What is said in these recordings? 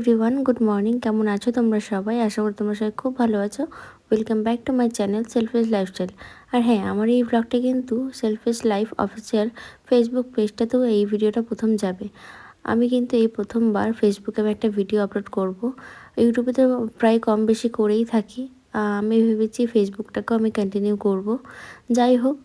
Everyone good morning কেমন আছো তোমরা সবাই? আশা করি তোমরা সবাই খুব ভালো আছো। Welcome back to my channel selfish lifestyle আর হ্যাঁ আমার এই ব্লগটা কিন্তু সেলফিস লাইফ অফিসিয়াল ফেসবুক পেজটাতেও এই ভিডিওটা প্রথম যাবে। আমি কিন্তু এই প্রথমবার ফেসবুকে আমি একটা ভিডিও আপলোড করব। ইউটিউবে তো প্রায় কম বেশি করেই থাকি। আমি ভেবেছি ফেসবুকটাকেও আমি কন্টিনিউ করব। যাই হোক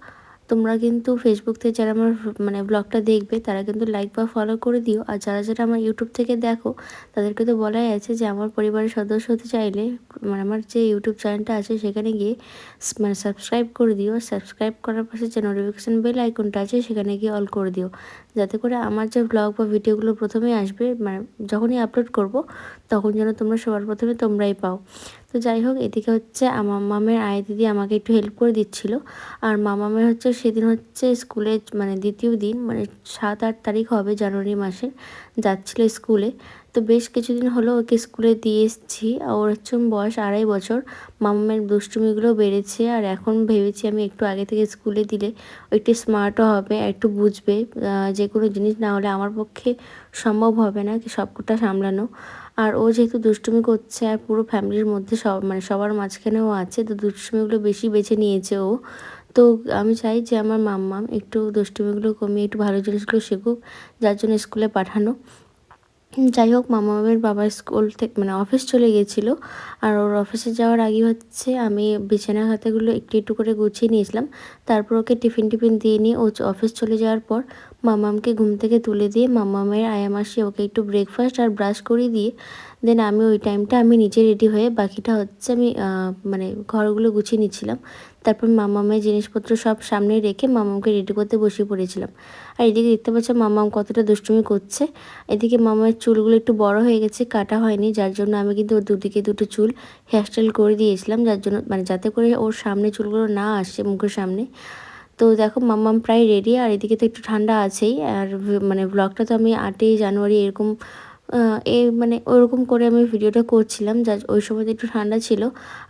তোমরা কিন্তু ফেসবুক থেকে যারা আমার মানে ব্লগটা দেখবে, তারা কিন্তু লাইক বা ফলো করে দিও। আর যারা যারা আমার ইউটিউব থেকে দেখো, তাদেরকে তো বলাই আছে যে আমার পরিবারের সদস্য হতে চাইলে মানে আমার যে ইউটিউব চ্যানেলটা আছে, সেখানে গিয়ে মানে সাবস্ক্রাইব করে দিও। সাবস্ক্রাইব করার পাশে যে নোটিফিকেশান বেল আইকনটা আছে, সেখানে গিয়ে অল করে দিও। যাতে করে আমার যে ব্লগ বা ভিডিওগুলো প্রথমেই আসবে মানে যখনই আপলোড করব, তখন যেন তোমরা সবার প্রথমে তোমরাই পাও। তো যাই হোক, এদিকে হচ্ছে আমার মামের আয় দিদি আমাকে একটু হেল্প করে দিচ্ছিল। আর মামামের হচ্ছে সেদিন হচ্ছে স্কুলে মানে দ্বিতীয় দিন মানে সাত আট তারিখ হবে জানুয়ারি মাসের, যাচ্ছিল স্কুলে। তো বেশ কিছুদিন হলো ওকে স্কুলে দিয়ে এসেছি। ওর হচ্ছে বয়স আড়াই বছর। মামামের দুষ্টুমিগুলো বেড়েছে আর এখন ভেবেছি আমি একটু আগে থেকে স্কুলে দিলে একটু স্মার্টও হবে একটু বুঝবে। যে কোনো জিনিস না হলে আমার পক্ষে সম্ভব হবে না কি সবকটা সামলানো। আর ও যেহেতু দুষ্টুমি করছে আর পুরো ফ্যামিলির মধ্যে সব মানে সবার মাঝখানেও আছে, তো দুষ্টুমিগুলো বেশি বেছে নিয়েছে ও। তো আমি চাই যে আমার মাম্মাম একটু দুষ্টুমিগুলো কমিয়ে একটু ভালো জিনিসগুলো শিখুক, যার জন্য স্কুলে পাঠানো। যাই হোক, মামামের বাবার স্কুল থেকে মানে অফিস চলে গিয়েছিল আর ওর অফিসে যাওয়ার আগে হচ্ছে আমি বিছানা খাতাগুলো একটু একটু করে গুছিয়ে নিয়েছিলাম। তারপর ওকে টিফিন টিফিন দিয়ে নিয়ে ও অফিস চলে যাওয়ার পর মামামকে ঘুম থেকে তুলে দিয়ে মামামের আয়ামাসি ওকে একটু ব্রেকফাস্ট আর ব্রাশ করিয়ে দিয়ে দেন আমি ওই টাইমটা আমি নিজে রেডি হয়ে বাকিটা হচ্ছে আমি মানে ঘরগুলো গুছিয়ে নিচ্ছিলাম। তারপর মামামের জিনিসপত্র সব সামনে রেখে মামামকে রেডি করতে বসে পড়েছিলাম। আর এদিকে দেখতে পাচ্ছ মামাম কতটা দুষ্টুমি করছে। এদিকে মামার চুলগুলো একটু বড় হয়ে গেছে, কাটা হয়নি, যার জন্য আমি কিন্তু ওর দুদিকে দুটো চুল হেয়ারস্টাইল করে দিয়েছিলাম, যার জন্য মানে যাতে করে ওর সামনে চুলগুলো না আসে মুখের সামনে। তো দেখো মাম্মাম প্রায় রেডি আর এদিকে তো একটু ঠান্ডা আছেই। আর মানে ব্লগটা তো আমি আটই জানুয়ারি এরকম এ মানে ওরকম করে আমি ভিডিওটা করছিলাম, যা ওই সময় একটু ঠান্ডা ছিল।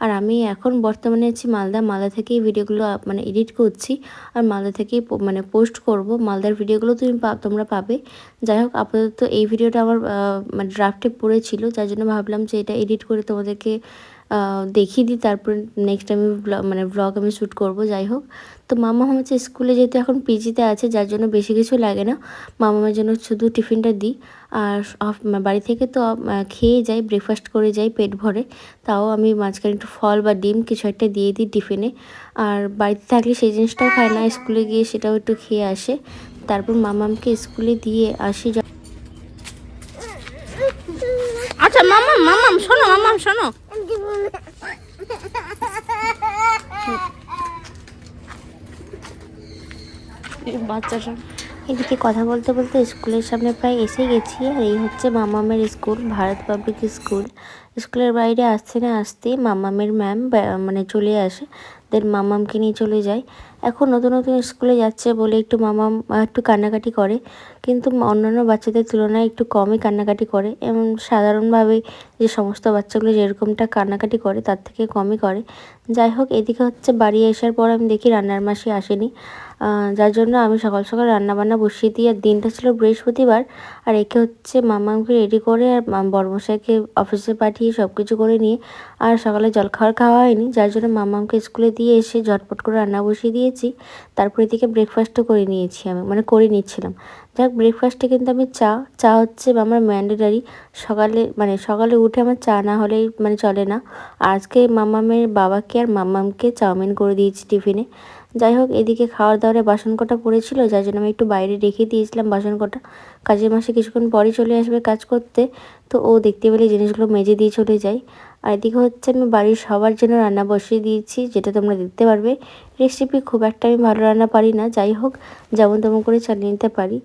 আর আমি এখন বর্তমানে আছি মালদা। মালদা থেকেই ভিডিওগুলো মানে এডিট করছি। আর মালদা থেকেই মানে পোস্ট করব। মালদার ভিডিওগুলো তুমি তোমরা পাবে। যাই হোক, আপাতত এই ভিডিওটা আমার মানে ড্রাফটে পড়েছিল। যার জন্য ভাবলাম যে এটা এডিট করে তোমাদেরকে দেখিয়ে দিই, তারপরে নেক্সট আমি মানে ব্লগ আমি শ্যুট করব, যাই হোক। তো মামা হচ্ছে স্কুলে যেহেতু এখন পিজিতে আছে, যার জন্য বেশি কিছু লাগে না। মামার জন্য শুধু টিফিনটা দিই। আর বাড়ি থেকে তো খেয়ে যাই ব্রেকফাস্ট করে যাই পেট ভরে। তাও আমি মাঝখানে একটু ফল বা ডিম কিছু একটা দিয়ে দিই টিফিনে। আর বাড়িতে থাকলে সেই জিনিসটাও খায় না স্কুলে গিয়ে সেটাও একটু খেয়ে আসে। তারপর মামামকে স্কুলে দিয়ে আসি আচ্ছা মামা মামাম শোনো মামাম শোনো। বাচ্চা বাচ্চাটা এদিকে কথা বলতে বলতে স্কুলের সামনে প্রায় এসে গেছি, আর এই হচ্ছে মামামের স্কুল, ভারত পাবলিক স্কুল স্কুলের বাইরে আসতে না আসতেই মামামের ম্যাম মানে চলে আসে দেন মামামকে নিয়ে চলে যায়। এখন নতুন নতুন স্কুলে যাচ্ছে বলে একটু মামাম একটু কান্নাকাটি করে, কিন্তু অন্যান্য বাচ্চাদের তুলনায় একটু কমই কান্নাকাটি করে। এবং সাধারণভাবে যে সমস্ত বাচ্চাগুলো যেরকমটা কান্নাকাটি করে, তার থেকে কমই করে। যাই হোক, এদিকে হচ্ছে বাড়ি আসার পর আমি দেখি রান্নার মাসি আসেনি। যার জন্য আমি সকাল সকাল রান্না বান্না বসিয়ে দিই। আর দিনটা ছিল বৃহস্পতিবার। আর একে হচ্ছে মামাকে রেডি করে আর বড়মশাইকে অফিসে পাঠিয়ে সব কিছু করে নিয়ে আর সকালে জলখাবার খাওয়া হয়নি। যার জন্য মামাকে স্কুলে দিয়ে এসে ঝটপট করে রান্না বসিয়ে দিয়েছি। তারপর এদিকে ব্রেকফাস্টও করে নিয়েছি আমি মানে করে নিচ্ছিলাম। যাক ব্রেকফাস্টে কিন্তু আমি চা চা হচ্ছে আমার ম্যান্ডেটারি সকালে মানে সকালে উঠে আমার চা না হলেই মানে চলে না। আজকে মামামের বাবাকে আর মামামকে চাউমিন করে দিয়েছি টিফিনে যাই হোক এদিকে খাওয়ার দাওয়ারে বাসন কটা পড়েছিল, যার জন্য আমি একটু বাইরে রেখে দিয়েছিলাম বাসন কটা কাজের মাসে কিছুক্ষণ পরে চলে আসবে কাজ করতে, তো ও দেখতে পেলে জিনিসগুলো মেজে দিয়ে চলে যায়। আর এদিকে হচ্ছে আমি বাড়ির সবার জন্য রান্না বসিয়ে দিয়েছি, যেটা তোমরা দেখতে পারবে। রেসিপি খুব একটা আমি ভালো রান্না পারি না যাই হোক যেমন তেমন করে চালিয়ে নিতে পারি।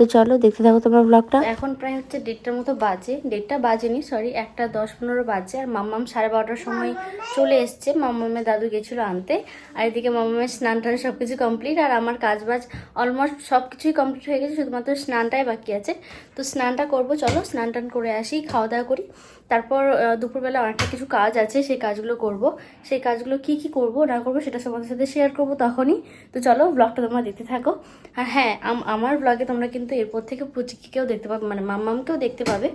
তো চলো দেখতে থাকো তোমার ব্লগটা এখন প্রায় হচ্ছে দেড়টার মতো বাজে। দেড়টা বাজেনি সরি একটা দশ পনেরো বাজে। আর মাম্মাম সাড়ে বারোটার সময় চলে এসছে। মাম্মামের দাদু গেছিল আনতে। আর এদিকে মাম্মামের স্নান টান সব কিছু কমপ্লিট আর আমার কাজ বাজ অলমোস্ট সব কিছুই কমপ্লিট হয়ে গেছে, শুধুমাত্র স্নানটাই বাকি আছে। তো স্নানটা করব, চলো স্নান টান করে আসি, খাওয়া দাওয়া করি। তারপর দুপুরবেলা অনেকটা কিছু কাজ আছে, সেই কাজগুলো করব। সেই কাজগুলো কি কি করব, না করব সেটা তোমাদের সাথে শেয়ার করব তখনই। তো চলো ব্লগটা তোমরা দেখতে থাকো। আর হ্যাঁ আম- আমার ব্লগে তোমরা কিন্তু এরপর থেকে পুচিকিকেও দেখতে পাবে মানে মাম্মামকেও দেখতে পাবে।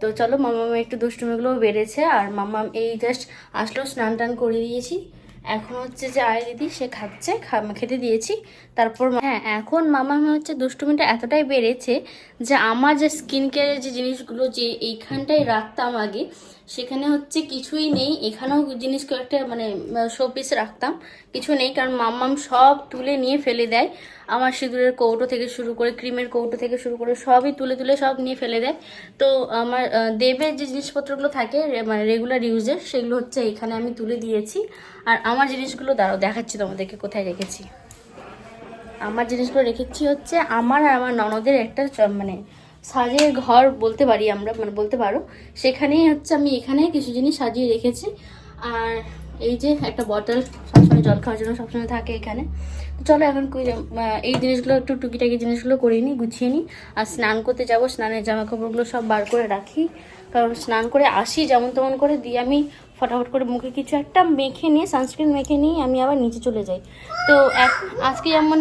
তো চলো মাম্মাম একটু দুষ্টুমিগুলোও বেড়েছে, আর মাম্মাম এই জাস্ট আসলো স্নান টান করে দিয়েছি। এখন হচ্ছে যে আয় দিদি, সে খাচ্ছে খেতে দিয়েছি। তারপর হ্যাঁ এখন মামাম হচ্ছে দুষ্টুমিটা এতটাই বেড়েছে যে আমার যে স্কিন কেয়ারের যে জিনিসগুলো যে এইখানটায় রাখতাম আগে, সেখানে হচ্ছে কিছুই নেই। এখানেও জিনিস কয়েকটা মানে শোপিস রাখতাম, কিছু নেই। কারণ মাম্মাম সব তুলে নিয়ে ফেলে দেয়। আমার সিঁদুরের কৌটো থেকে শুরু করে, ক্রিমের কৌটো থেকে শুরু করে, সবই তুলে তুলে সব নিয়ে ফেলে দেয়। তো আমার দেবের যে জিনিসপত্রগুলো থাকে মানে রেগুলার ইউজের সেগুলো হচ্ছে এখানে আমি তুলে দিয়েছি। আর আমার জিনিসগুলো দাঁড়াও, দেখাচ্ছি তোমাদেরকে কোথায় রেখেছি। আমার জিনিসগুলো রেখেছি হচ্ছে আমার আর আমার ননদের একটা মানে সাজের ঘর বলতে পারি আমরা মানে বলতে পারো। সেখানেই হচ্ছে আমি এখানে কিছু জিনিস সাজিয়ে রেখেছি। আর এই যে একটা বটল সবসময় জল খাওয়ার জন্য সবসময় থাকে এখানে। চলো এখন এই জিনিসগুলো একটু টুকিটাকি জিনিসগুলো করে নিই, গুছিয়ে নিই। আর স্নান করতে যাব, স্নানের জামা কাপড়গুলো সব বার করে রাখি। কারণ স্নান করে আসি যেমন তেমন করে দিয়ে আমি ফটাফট করে মুখে কিছু একটা মেখে নিয়ে সানস্ক্রিন মেখে নিয়ে আমি আবার নিচে চলে যাই। তো এক আজকে যেমন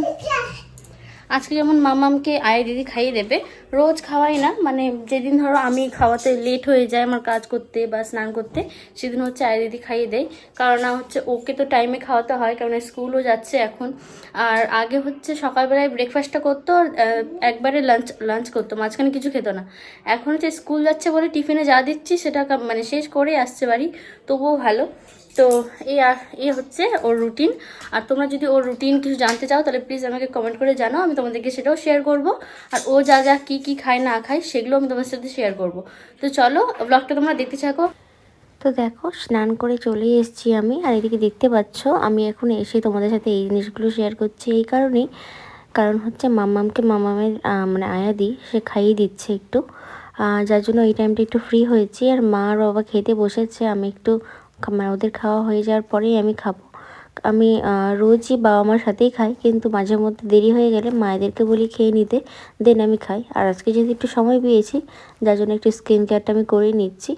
আজকে যেমন মামামকে আয় দিদি খাইয়ে দেবে, রোজ খাওয়াই না। মানে যেদিন ধরো আমি খাওয়াতে লেট হয়ে যায় আমার কাজ করতে বা স্নান করতে, সেদিন হচ্ছে আয় দিদি খাইয়ে দেয়। কারণ হচ্ছে ওকে তো টাইমে খাওয়াতে হয়, কারণ স্কুলও যাচ্ছে এখন। আর আগে হচ্ছে সকালবেলায় ব্রেকফাস্টটা করতো একবারে লাঞ্চ লাঞ্চ করতো, মাঝখানে কিছু খেতো না। এখন হচ্ছে স্কুল যাচ্ছে বলে টিফিনে যা দিচ্ছি সেটা মানে শেষ করে আসছে বাড়ি, তবুও ভালো। তো এই এই হচ্ছে ওর রুটিন আর তোমরা যদি ওর রুটিন কিছু জানতে চাও, তাহলে প্লিজ আমাকে কমেন্ট করে জানাও, আমি তোমাদেরকে সেটাও শেয়ার করব। আর ও যা যা কী কী খায়, না খায়, সেগুলো আমি তোমাদের সাথে শেয়ার করব। তো চলো ব্লগটা তোমরা দেখতে থাকো। তো দেখো, স্নান করে চলে এসেছি আমি, আর এদিকে দেখতে পাচ্ছ, আমি এখন এসে তোমাদের সাথে এই জিনিসগুলো শেয়ার করছি এই কারণেই। কারণ হচ্ছে মামামকে মামামের মানে আয়া দিই সে খাইয়ে দিচ্ছে একটু। যার জন্য এই টাইমটা একটু ফ্রি হয়েছি, আর মা আর বাবা খেতে বসেছে, আমি একটু ওদের খাওয়া হয়ে যাওয়ার পরেই আমি খাব। আমি রোজই বাবা মার সাথেই খাই, কিন্তু মাঝে মধ্যে দেরি হয়ে গেলে মায়েদেরকে বলি খেয়ে নিতে, দেন আমি খাই। আর আজকে যেহেতু একটু সময় পেয়েছি, যার জন্য একটু স্কিন কেয়ারটা আমি করে নিচ্ছি।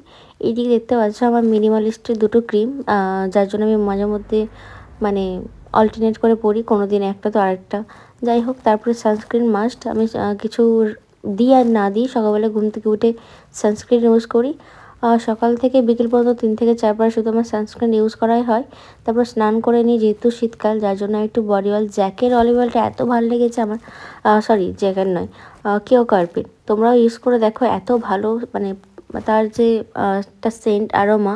এইদিকে দেখতে পাচ্ছ আমার মিনিমালিস্টের দুটো ক্রিম যার জন্য আমি মাঝে মধ্যে মানে অল্টারনেট করে পরি কোনো দিন একটা তো আরেকটা। যাই হোক, তারপরে সানস্ক্রিন মাস্ট আমি কিছু দিই আর না দিই, সকালবেলা ঘুম থেকে উঠে সানস্ক্রিন ইউজ করি। সকাল থেকে বিকেল পর্যন্ত তিন থেকে চারবার শুধু আমার সানস্ক্রিন ইউজ করাই হয়। তারপর স্নান করে নিই যেহেতু শীতকাল, যার জন্য একটু বডি অয়েল জ্যাকের অলিভ অয়েলটা এত ভালো লেগেছে আমার। সরি জ্যাকের নয় কেউ কার্পিন তোমরাও ইউজ করে দেখো, এত ভালো মানে তার যে একটা সেন্ট অ্যারোমা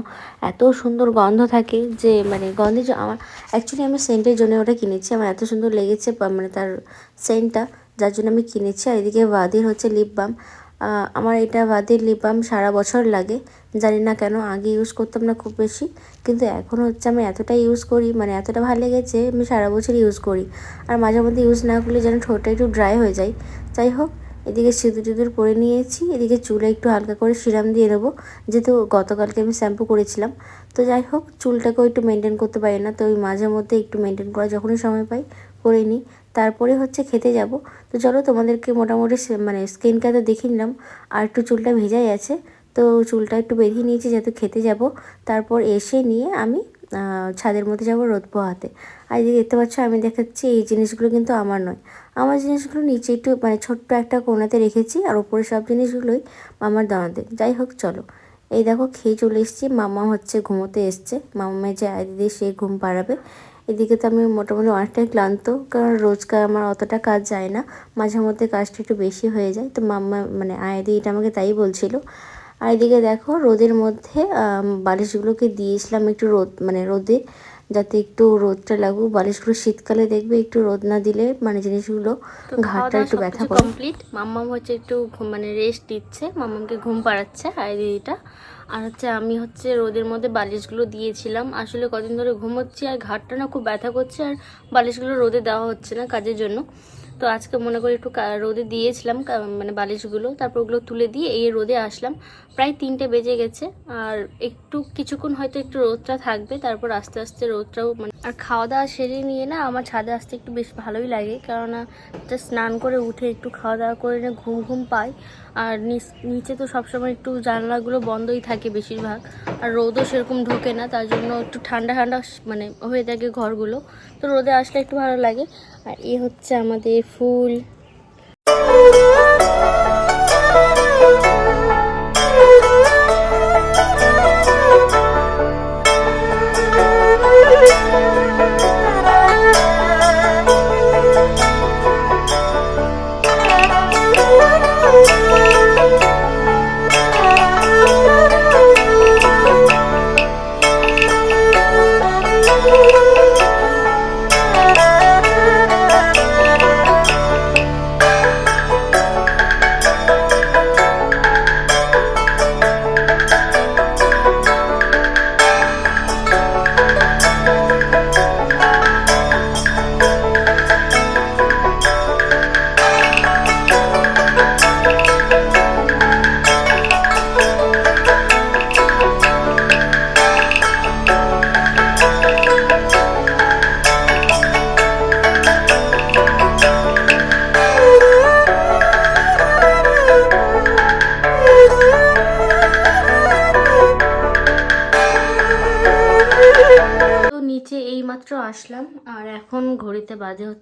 এত সুন্দর গন্ধ থাকে যে মানে গন্ধে যে আমার অ্যাকচুয়ালি আমি সেন্টের জন্য ওটা কিনেছি। আমার এত সুন্দর লেগেছে মানে তার সেন্টটা যার জন্য আমি কিনেছি। আর এদিকে ওয়াদির হচ্ছে লিপ বাম আমার এটা বাদে লিপ বাম সারা বছর লাগে। জানি না কেন, আগে ইউজ করতাম না খুব বেশি। কিন্তু এখন হচ্ছে আমি এতটা ইউজ করি মানে এতটা ভালো লেগেছে, আমি সারা বছর ইউজ করি। আর মাঝে মধ্যে ইউজ না করলে যেন ঠোঁটটা একটু ড্রাই হয়ে যায়। যাই হোক, এদিকে সিঁদুর টিঁদুর পরে নিয়েছি, এদিকে চুলে একটু হালকা করে সিরাম দিয়ে নেব। যেহেতু গতকালকে আমি শ্যাম্পু করেছিলাম। তো যাই হোক, চুলটাকেও একটু মেনটেন করতে পারি না, তো ওই মাঝে মধ্যে একটু মেনটেন করা যখনই সময় পাই, করে নিই। তারপরে হচ্ছে খেতে যাব। তো চলো তোমাদেরকে মোটামুটি মানে স্কিন কেয়ার তো দেখিয়ে নিলাম, আর একটু চুলটা ভেজাই আছে। তো চুলটা একটু বেঁধে নিয়েছি যেহেতু খেতে যাব। তারপর এসে নিয়ে আমি ছাদের মধ্যে যাব রোদ পোহাতে আর এই দেখতে পাচ্ছ আমি দেখাচ্ছি এই জিনিসগুলো কিন্তু আমার নয়। আমার জিনিসগুলো নিচে একটু মানে ছোট্ট একটা কোনাতে রেখেছি, আর ওপরে সব জিনিসগুলোই আমার দাঁড়াতে যাই হোক, চলো। এই দেখো খেয়ে চলে এসেছি, মামা হচ্ছে ঘুমোতে এসছে। মামামের যে আয় দিদি সে ঘুম পাড়াবে। এদিকে তো আমি মোটামুটি অনেকটাই ক্লান্ত, কারণ রোজকার আমার অতটা কাজ যায় না। মাঝে মধ্যে কাজটা একটু বেশি হয়ে যায়। তো মাম্মা মানে আয়াদি এটা আমাকে তাই বলছিল। আর এদিকে দেখো রোদের মধ্যে বালিশগুলোকে দিয়েছিলাম একটু রোদ মানে রোদে। যাতে একটু রোদটা লাগুক বালিশগুলো শীতকালে দেখবে একটু রোদ না দিলে মানে জিনিসগুলো ঘাটটা একটু ব্যথা করে। কমপ্লিট মাম্মাম হচ্ছে একটু মানে রেস্ট দিচ্ছে মাম্মামকে ঘুম পাড়াচ্ছে আয় দিদিটা। আর হচ্ছে আমি হচ্ছে রোদের মধ্যে বালিশগুলো দিয়েছিলাম। আসলে কদিন ধরে ঘুমোচ্ছি আর ঘাটটা না খুব ব্যথা করছে আর বালিশগুলো রোদে দেওয়া হচ্ছে না কাজের জন্য। তো আজকে মনে করি একটু রোদে দিয়েছিলাম মানে বালিশগুলো। তারপর ওগুলো তুলে দিয়ে এই রোদে আসলাম। প্রায় তিনটে বেজে গেছে। আর একটু, কিছুক্ষণ হয়তো একটু রোদটা থাকবে, তারপর আস্তে আস্তে রোদটাও মানে আর খাওয়া দাওয়া সেরে নিয়ে না আমার ছাদে আসতে একটু বেশ ভালোই লাগে। কেননা স্নান করে উঠে একটু খাওয়া দাওয়া করে না ঘুম ঘুম পাই। আর নিচে তো সবসময় একটু জানলাগুলো বন্ধই থাকে বেশিরভাগ। আর রোদও সেরকম ঢোকে না, তার জন্য একটু ঠান্ডা ঠান্ডা মানে হয়ে থাকে ঘরগুলো। তো রোদে আসলে একটু ভালো লাগে। আর এ হচ্ছে আমাদের ফুল।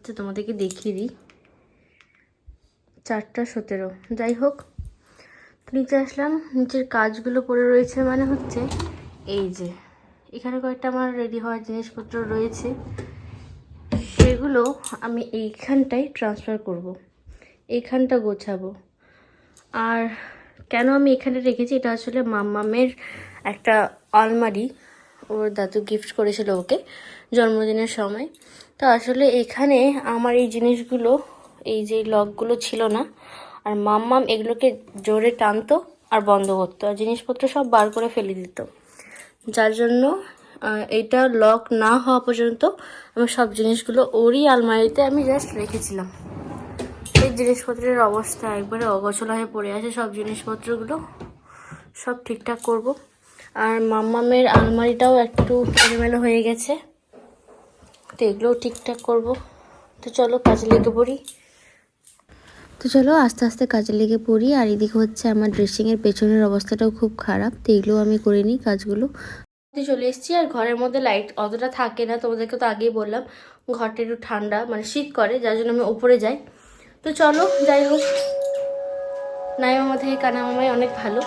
হচ্ছে তোমাদেরকে দেখিয়ে দিই। চারটা সতেরো। যাই হোক, নিচে আসলাম। নিচের কাজগুলো পড়ে রয়েছে মানে হচ্ছে এই যে, এখানে কয়েকটা আমার রেডি হওয়ার জিনিসপত্র রয়েছে। সেগুলো আমি এইখানটায় ট্রান্সফার করব। এইখানটা গোছাবো। আর কেন আমি এখানে রেখেছি? এটা আসলে মাম্মামের একটা আলমারি। ওর দাদু গিফট করেছিল ওকে। জন্মদিনের সময়। তো আসলে এখানে আমার এই জিনিসগুলো, এই যে লকগুলো ছিল না, আর মাম্মাম এগুলোকে জোরে টানতো আর বন্ধ করতো আর জিনিসপত্র সব বার করে ফেলে দিত। যার জন্য এটা লক না হওয়া পর্যন্ত আমি সব জিনিসগুলো ওরই আলমারিতে আমি জাস্ট রেখেছিলাম। এই জিনিসপত্রের অবস্থা একবারে অগোছলা হয়ে পড়ে আছে, সব জিনিসপত্রগুলো সব ঠিকঠাক করব। আর মাম্মামের আলমারিটাও একটু এলোমেলো হয়ে গেছে। তো এগুলোও ঠিকঠাক করব। তো চলো কাজে লেগে পড়ি। তো চলো আস্তে আস্তে কাজে লেগে পড়ি। আর এদিকে হচ্ছে আমার ড্রেসিংয়ের পেছনের অবস্থাটাও খুব খারাপ। তো এগুলো আমি করে নিই কাজগুলো। চলে এসেছি আর ঘরের মধ্যে লাইট অতটা থাকে না। তোমাদেরকে তো আগেই বললাম ঘরটা একটু ঠান্ডা মানে শীত করে যার জন্য আমি উপরে যাই। তো চলো যাই হোক। নাই মামা থেকে কানা মামাই অনেক ভালো।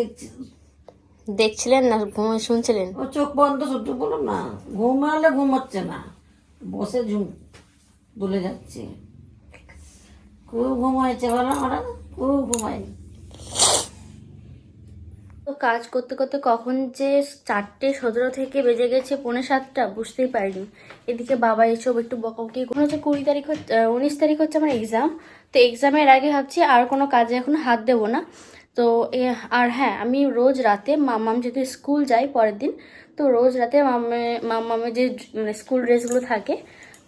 তখন থেকে দেখছি। দেখছিলেন না ঘুমিয়ে শুনছিলেন? ও চোখ বন্ধ শুদ্ধ বলো না। ঘুমালে ঘুম হচ্ছে না। বসে ঝুম বলে যাচ্ছে। খুব ঘুম হয়েছে বলো আমরা খুব ঘুমাই তো কাজ করতে করতে কখন যে চারটে সতেরো থেকে বেজে গেছে পৌনে সাতটা বুঝতেই পারিনি। এদিকে বাবা এসব একটু বকাবকি কোনো হচ্ছে কুড়ি তারিখ হচ্ছে উনিশ তারিখ হচ্ছে আমার এক্সাম তো এক্সামের আগে ভাবছি আর কোনো কাজে এখন হাত দেবো না। তো এ, আর হ্যাঁ আমি রোজ রাতে মামাম যেহেতু স্কুল যাই পরের দিন, তো রোজ রাতে মামে মামামের যে মানে স্কুল ড্রেসগুলো থাকে,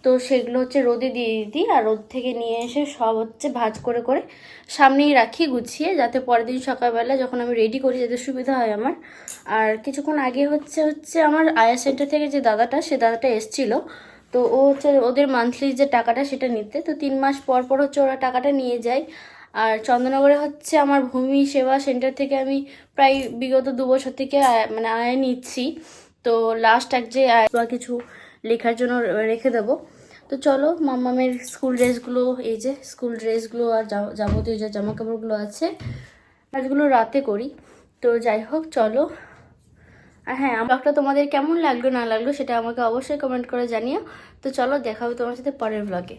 তো সেগুলো হচ্ছে রোদে দিয়ে দিই আর রোদ থেকে নিয়ে এসে সব হচ্ছে ভাজ করে করে সামনেই রাখি গুছিয়ে, যাতে পরের দিন সকালবেলা যখন আমি রেডি করি যাতে সুবিধা হয় আমার। আর কিছুক্ষণ আগে হচ্ছে হচ্ছে আমার আয়া সেন্টার থেকে যে দাদাটা, সে দাদাটা এসছিল, তো ও হচ্ছে ওদের মান্থলি যে টাকাটা সেটা নিতে, তো তিন মাস পর পর হচ্ছে ওরা টাকাটা নিয়ে যায়। আর চন্দননগরে হচ্ছে আমার ভূমি সেবা সেন্টার থেকে আমি প্রায় বিগত দু বছর থেকে মানে আয় নিচ্ছি। তো লাস্ট এক যে আয় বা কিছু লেখার জন্য রেখে দেবো। তো চলো মাম্মামের স্কুল ড্রেসগুলো এই যে স্কুল ড্রেসগুলো আর যাবতীয় যে জামা কাপড়গুলো আছে, কাজগুলো রাতে করি। তো যাই হোক, চলো। আর হ্যাঁ ব্লগটা তোমাদের কেমন লাগল না লাগল সেটা আমাকে অবশ্যই কমেন্ট করে জানিও। তো চলো, দেখা হবে তোমার সাথে পরের ব্লগে